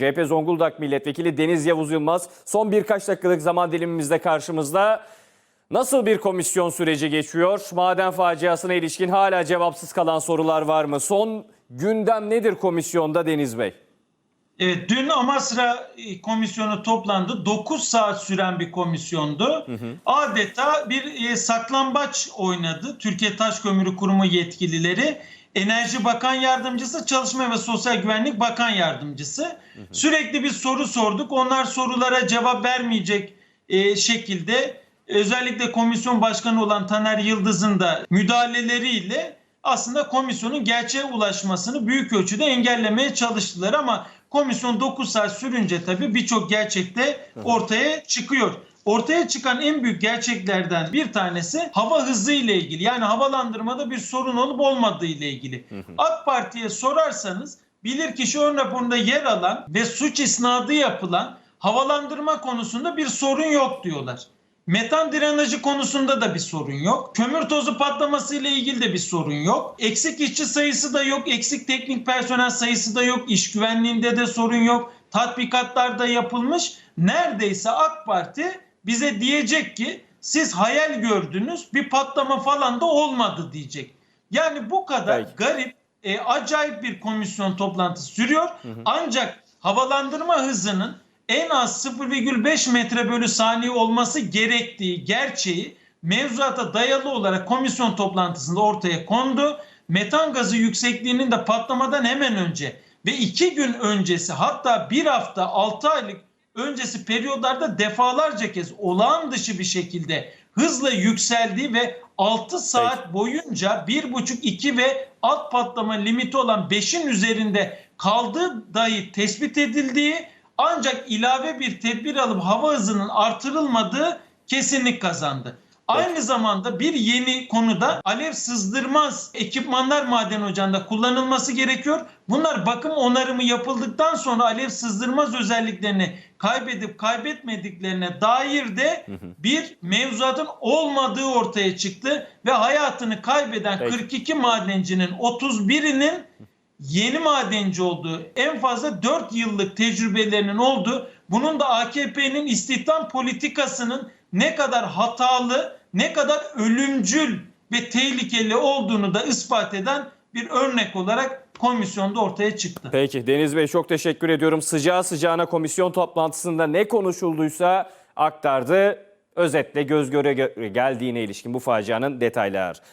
CHP Zonguldak Milletvekili Deniz Yavuz Yılmaz son birkaç dakikalık zaman dilimimizde karşımızda. Nasıl bir komisyon süreci geçiyor? Maden faciasına ilişkin hala cevapsız kalan sorular var mı? Son gündem nedir komisyonda Deniz Bey? Evet, dün Amasra e, komisyonu toplandı. 9 saat süren bir komisyondu. Adeta bir e, saklambaç oynadı. Türkiye Taş Kömürü Kurumu yetkilileri, Enerji Bakan Yardımcısı, Çalışma ve Sosyal Güvenlik Bakan Yardımcısı. Sürekli bir soru sorduk. Onlar sorulara cevap vermeyecek e, şekilde özellikle komisyon başkanı olan Taner Yıldız'ın da müdahaleleriyle aslında komisyonun gerçeğe ulaşmasını büyük ölçüde engellemeye çalıştılar ama komisyon 9 saat sürünce tabii birçok gerçekte ortaya çıkıyor. Ortaya çıkan en büyük gerçeklerden bir tanesi hava hızı ile ilgili. Yani havalandırmada bir sorun olup olmadığı ile ilgili. AK Parti'ye sorarsanız bilirkişi ön raporunda yer alan ve suç isnadı yapılan havalandırma konusunda bir sorun yok diyorlar. Metan drenajı konusunda da bir sorun yok. Kömür tozu patlaması ile ilgili de bir sorun yok. Eksik işçi sayısı da yok. Eksik teknik personel sayısı da yok. İş güvenliğinde de sorun yok. Tatbikatlar da yapılmış. Neredeyse AK Parti bize diyecek ki siz hayal gördünüz bir patlama falan da olmadı diyecek. Yani bu kadar Peki. garip, e, acayip bir komisyon toplantısı sürüyor. Ancak havalandırma hızının en az 0,5 metre bölü saniye olması gerektiği gerçeği mevzuata dayalı olarak komisyon toplantısında ortaya kondu. Metan gazı yüksekliğinin de patlamadan hemen önce ve iki gün öncesi hatta bir hafta 6 aylık öncesi periyodlarda defalarca kez olağan dışı bir şekilde hızla yükseldiği ve 6 saat boyunca 1,5-2 ve alt patlama limiti olan 5'in üzerinde kaldığı dahi tespit edildiği ancak ilave bir tedbir alıp hava hızının artırılmadığı kesinlik kazandı. Aynı zamanda bir yeni konuda alev sızdırmaz ekipmanlar maden ocağında kullanılması gerekiyor. Bunlar bakım onarımı yapıldıktan sonra alev sızdırmaz özelliklerini kaybedip kaybetmediklerine dair de bir mevzuatın olmadığı ortaya çıktı ve hayatını kaybeden Peki. 42 madencinin 31'inin yeni madenci olduğu, en fazla 4 yıllık tecrübelerinin olduğu, bunun da AKP'nin istihdam politikasının ne kadar hatalı, ne kadar ölümcül ve tehlikeli olduğunu da ispat eden bir örnek olarak komisyonda ortaya çıktı. Peki Deniz Bey çok teşekkür ediyorum. Sıcağı sıcağına komisyon toplantısında ne konuşulduysa aktardı. Özetle göz göre gö- geldiğine ilişkin bu facianın detaylar.